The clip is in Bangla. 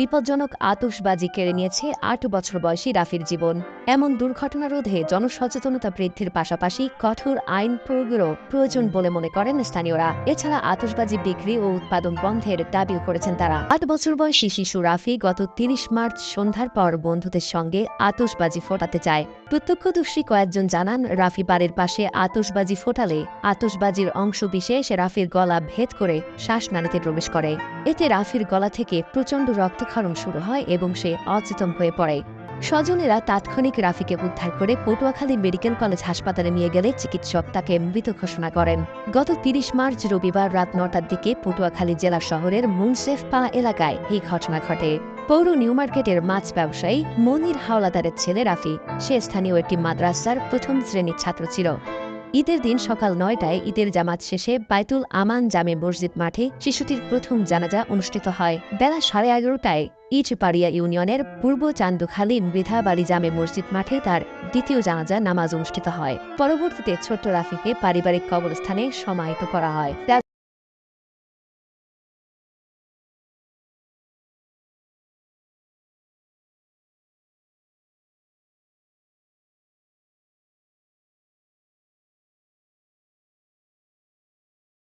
বিপজ্জনক আতশবাজি কেড়ে নিয়েছে আট বছর বয়সী রাফির জীবন। এমন দুর্ঘটনা রোধে জনসচেতনতা বৃদ্ধির পাশাপাশি কঠোর আইন প্রয়োগেরও প্রয়োজন বলে মনে করেন স্থানীয়রা। এছাড়া আতশবাজি বিক্রি ও উৎপাদন বন্ধের দাবিও করেছেন তারা। আট বছর বয়সী শিশু রাফি গত তিরিশ মার্চ সন্ধ্যার পর বন্ধুদের সঙ্গে আতশবাজি ফোটাতে চায়। প্রত্যক্ষদর্শী কয়েকজন জানান, রাফি বাড়ির পাশে আতশবাজি ফোটালে আতশবাজির অংশ বিশেষ রাফির গলা ভেদ করে শ্বাসনালীতে প্রবেশ করে। এতে রাফির গলা থেকে প্রচণ্ড রক্তক্ষরণ শুরু হয় এবং সে অচেতন হয়ে পড়ে। স্বজনেরা তাৎক্ষণিক রাফিকে উদ্ধার করে পটুয়াখালী মেডিকেল কলেজ হাসপাতালে নিয়ে গেলে চিকিৎসক তাকে মৃত ঘোষণা করেন। গত তিরিশ মার্চ রবিবার রাত নটার দিকে পটুয়াখালী জেলা শহরের মুনসেফপা এলাকায় এই ঘটনা ঘটে। পৌর নিউ মার্কেটের মাছ ব্যবসায়ী মনির হাওলাদারের ছেলে রাফি, সে স্থানীয় একটি মাদ্রাসার প্রথম শ্রেণির ছাত্র ছিল। ঈদের দিন সকাল নয়টায় ঈদের জামাত শেষে বাইতুল আমান জামে মসজিদ মাঠে শিশুটির প্রথম জানাজা অনুষ্ঠিত হয়। বেলা সাড়ে এগারোটায় ইচপাড়িয়া ইউনিয়নের পূর্ব চান্দুখালী মৃধাবাড়ি জামে মসজিদ মাঠে তার দ্বিতীয় জানাজা নামাজ অনুষ্ঠিত হয়। পরবর্তীতে ছোট্ট রাফিকে পারিবারিক কবরস্থানে সমাহিত করা হয়।